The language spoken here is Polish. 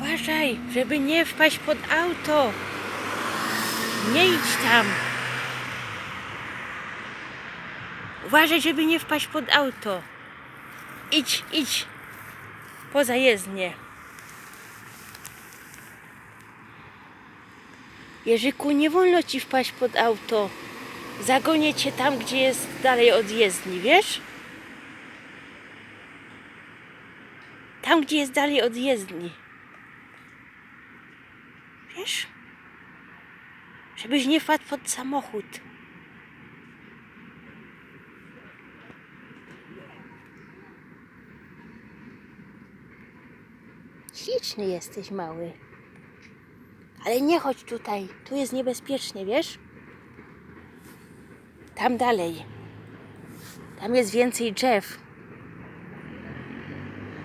Uważaj, żeby nie wpaść pod auto. Nie idź tam. Uważaj, żeby nie wpaść pod auto. Idź, idź. Poza jezdnię. Jerzyku, nie wolno ci wpaść pod auto. Zagonię cię tam, gdzie jest dalej od jezdni, wiesz? Tam, gdzie jest dalej od jezdni. Wiesz? Żebyś nie wpadł pod samochód. Śliczny jesteś, mały. Ale nie chodź tutaj. Tu jest niebezpiecznie, wiesz? Tam dalej. Tam jest więcej drzew.